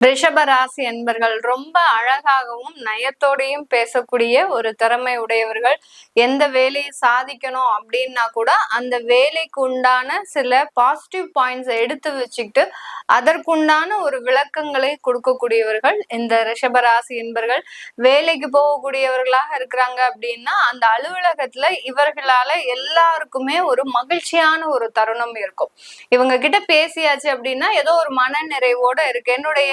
ரிஷப ராசி என்பர்கள் ரொம்ப அழகாகவும் நயத்தோடையும் பேசக்கூடிய ஒரு திறமை உடையவர்கள். எந்த வேலையை சாதிக்கணும் அப்படின்னா கூட அந்த வேலைக்கு உண்டான சில பாசிட்டிவ் பாயிண்ட்ஸ் எடுத்து வச்சுக்கிட்டு அதற்குண்டான ஒரு விளக்கங்களை கொடுக்கக்கூடியவர்கள் இந்த ரிஷபராசி என்பர்கள் வேலைக்கு போகக்கூடியவர்களாக இருக்கிறாங்க அப்படின்னா அந்த அலுவலகத்துல இவர்களால எல்லாருக்குமே ஒரு மகிழ்ச்சியான ஒரு தருணம் இருக்கும். இவங்க கிட்ட பேசியாச்சு அப்படின்னா ஏதோ ஒரு மன நிறைவோட இருக்கு. என்னுடைய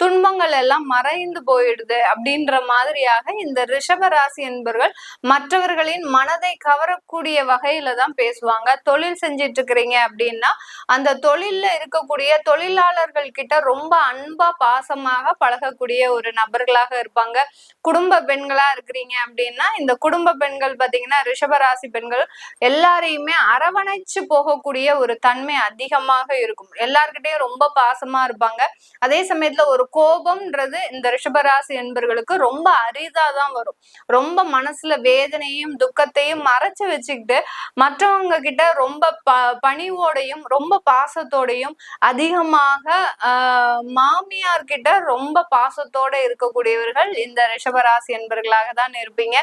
துன்பங்கள் எல்லாம் மறைந்து போயிடுது அப்படின்ற மாதிரியாக இந்த ரிஷபராசி என்பவர்கள் மற்றவர்களின் மனதை கவரக்கூடிய வகையில தான் பேசுவாங்க. தொழில் செஞ்சிட்டு இருக்கிறீங்க அப்படின்னா அந்த தொழில்ல இருக்கக்கூடிய தொழிலாளர்கள் கிட்ட ரொம்ப அன்பா பாசமாக பழகக்கூடிய ஒரு நபர்களாக இருப்பாங்க. குடும்ப பெண்களா இருக்கிறீங்க அப்படின்னா இந்த குடும்ப பெண்கள் பாத்தீங்கன்னா ரிஷபராசி பெண்கள் எல்லாரையுமே அரவணைச்சு போகக்கூடிய ஒரு தன்மை அதிகமாக இருக்கும். எல்லார்கிட்டையும் ரொம்ப பாசமா இருப்பாங்க. அதே சமயத்துல ஒரு கோபம்ன்றது இந்த ரிஷபராசி என்பர்களுக்கு ரொம்ப அரிதா தான் வரும். ரொம்ப மனசுல வேதனையும் துக்கத்தையும் மறைச்சு வச்சுக்கிட்டு மற்றவங்க கிட்ட ரொம்ப ப பணிவோடையும் ரொம்ப பாசத்தோடையும் அதிகமாக ஆஹ் மாமியார் கிட்ட ரொம்ப பாசத்தோட இருக்கக்கூடியவர்கள் இந்த ரிஷபராசி என்பர்களாக தான் இருப்பீங்க.